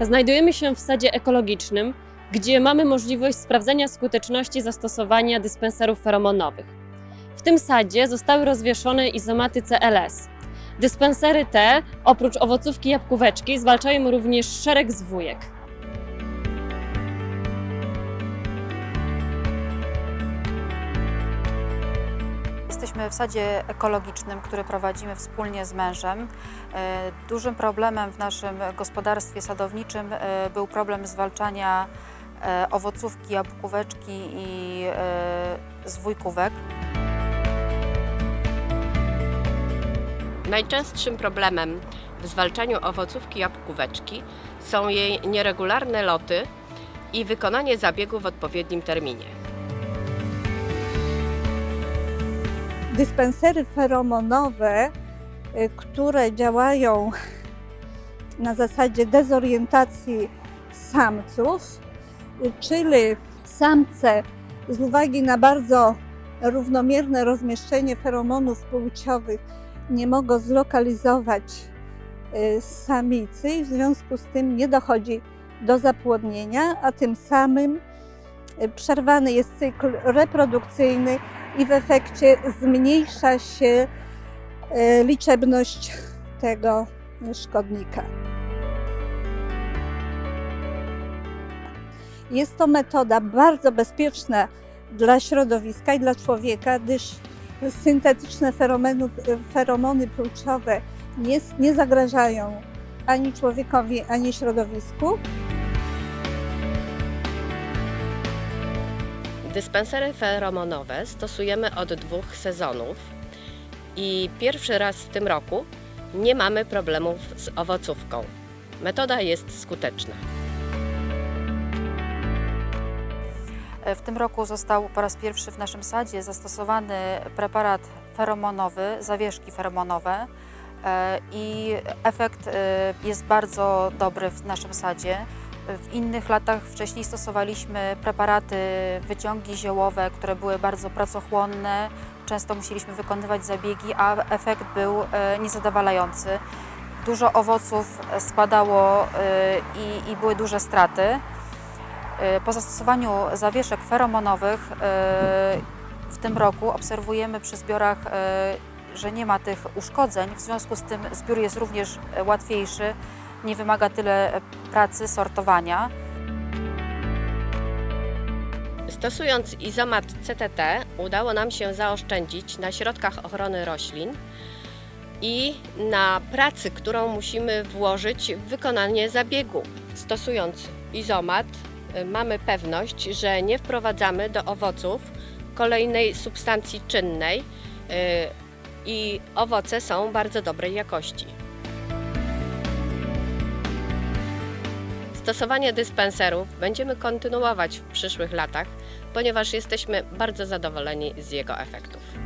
Znajdujemy się w sadzie ekologicznym, gdzie mamy możliwość sprawdzenia skuteczności zastosowania dyspenserów feromonowych. W tym sadzie zostały rozwieszone izomaty CLS. Dyspensery te, oprócz owocówki jabłkóweczki, zwalczają również szereg zwójek. Jesteśmy w sadzie ekologicznym, który prowadzimy wspólnie z mężem. E, Dużym problemem w naszym gospodarstwie sadowniczym e, był problem zwalczania e, owocówki, jabłkóweczki i zwójkówek. Najczęstszym problemem w zwalczaniu owocówki jabłkóweczki są jej nieregularne loty i wykonanie zabiegu w odpowiednim terminie. dyspensery feromonowe, y, które działają na zasadzie dezorientacji samców, y, czyli samce z uwagi na bardzo równomierne rozmieszczenie feromonów płciowych nie mogą zlokalizować y, samicy i w związku z tym nie dochodzi do zapłodnienia, a tym samym y, przerwany jest cykl reprodukcyjny i w efekcie zmniejsza się e, liczebność tego szkodnika. Jest to metoda bardzo bezpieczna dla środowiska i dla człowieka, gdyż syntetyczne feromenu, feromony płciowe nie, nie zagrażają ani człowiekowi, ani środowisku. Dyspensery feromonowe stosujemy od dwóch sezonów i pierwszy raz w tym roku nie mamy problemów z owocówką. Metoda jest skuteczna. W tym roku został po raz pierwszy w naszym sadzie zastosowany preparat feromonowy, zawieszki feromonowe e, i efekt e, jest bardzo dobry w naszym sadzie. W innych latach wcześniej stosowaliśmy preparaty, wyciągi ziołowe, które były bardzo pracochłonne. Często musieliśmy wykonywać zabiegi, a efekt był e, niezadowalający. Dużo owoców spadało e, i, i były duże straty. E, Po zastosowaniu zawieszek feromonowych e, w tym roku obserwujemy przy zbiorach, e, że nie ma tych uszkodzeń. W związku z tym zbiór jest również łatwiejszy, nie wymaga tyle pracy sortowania. Stosując izomat CTT udało nam się zaoszczędzić na środkach ochrony roślin i na pracy, którą musimy włożyć w wykonanie zabiegu. Stosując izomat y, mamy pewność, że nie wprowadzamy do owoców kolejnej substancji czynnej y, i owoce są bardzo dobrej jakości. Stosowanie dyspenserów będziemy kontynuować w przyszłych latach, ponieważ jesteśmy bardzo zadowoleni z jego efektów.